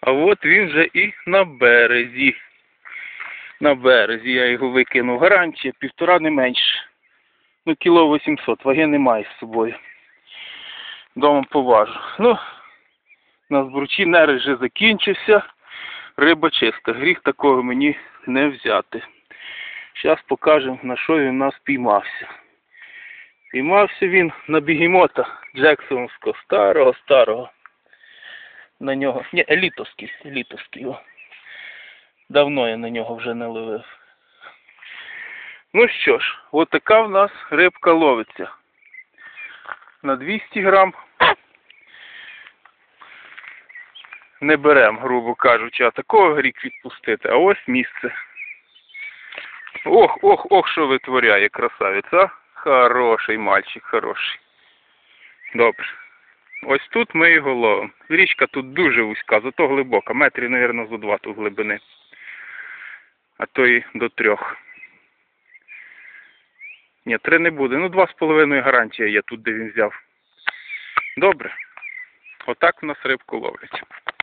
А от він вже і на березі. На березі я його викинув. Гарантія півтора не менше. Ну, кіло 800, ваги немає з собою. Дома поважу. Ну, на збручі нерез вже закінчився. Риба чиста. Гріх такого мені не взяти. Зараз покажемо, на що він у нас піймався. Піймався він на бігемота Джексонського, старого, старого. На нього. Ні, елітовський, елітовський. О. Давно я на нього вже не ловив. Ну що ж, от така в нас рибка ловиться. На 200 грам не берем, грубо кажучи, а такого грік відпустити. А ось місце. Ох, ох, ох, що витворяє красавець, а? Хороший мальчик, хороший. Добре. Ось тут ми його ловимо. Річка тут дуже вузька, зато глибока. Метрів, мабуть, зо два тут глибини. А то і до трьох. Ні, три не буде. Ну, два з половиною гарантія є тут, де він взяв. Добре. Отак в нас рибку ловлять.